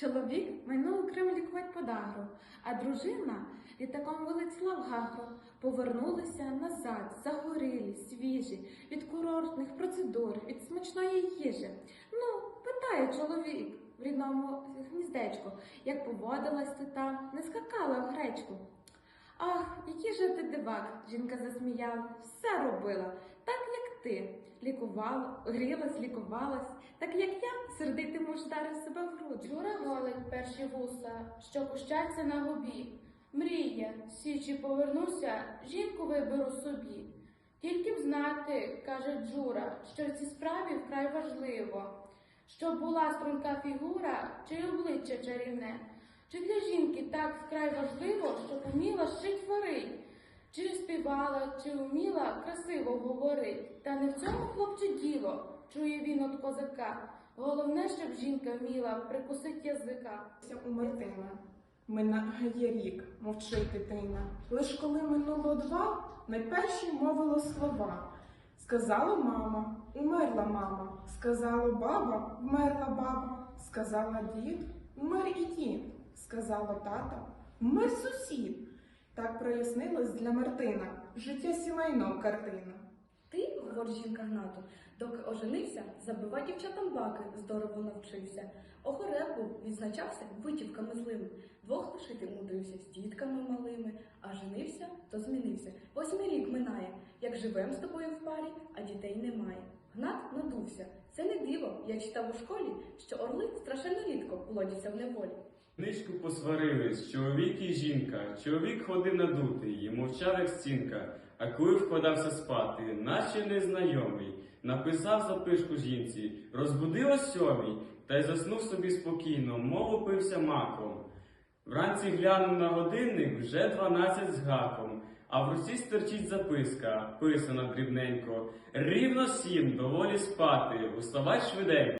Чоловік майнув у Крим лікувати подагру, а дружина літаком вилетіла в Гагру. Повернулися назад, загорілі, свіжі, від курортних процедур, від смачної їжі. Ну, питає чоловік в рідному гніздечку, як поводилась ти там, не скакала в гречку. Ах, який же ти дивак, жінка засміяла, все робила, так як ти. Лікувала, грілась, лікувалась, так як я, сердитий муж дарив себе в груди. Джура голить перші вуса, що пущаться на губі. Мріє, січі повернуся, жінку виберу собі. Тільки б знати, каже Джура, що в цій справі вкрай важливо, щоб була струнка фігура чи обличчя чарівне. Чи для жінки так вкрай важливо, щоб уміла шить варить, чи співала, чи вміла красиво говорить. Та не в цьому хлопче діло, чує він от козака. Головне, щоб жінка вміла прикусить язика. у Мартина. Минає рік, мовчить дитина. Лиш коли минуло два, найперші мовило слова. Сказала мама, умерла мама. Сказала баба, вмерла баба. Сказала дід, вмер і дід. Сказала тата, вмер сусід. Так прояснилось для Мартина життя сімейного картина. Ти, говорить жінка Гнату, доки оженився, забивай дівчатам баки, здорово навчився. Охореп був, відзначався витівками злими. Двох лишити мудрився з дітками малими, а женився, то змінився. Восьмий рік минає, як живем з тобою в парі, а дітей немає. Гнат надувся. Це не диво. Я читав у школі, що орли страшенно рідко плодяться в неволі. Ничку посварились, чоловік і жінка. Чоловік ходив надутий, і мовчав як стінка. А коли вкладався спати, наче незнайомий, написав записку жінці, розбудив о сьомій, та й заснув собі спокійно, мов опився маком. Вранці глянув на годинник вже дванадцять з гаком, а в руці стерчить записка, писана дрібненько. Рівно сім, доволі спати, уставай швиденько.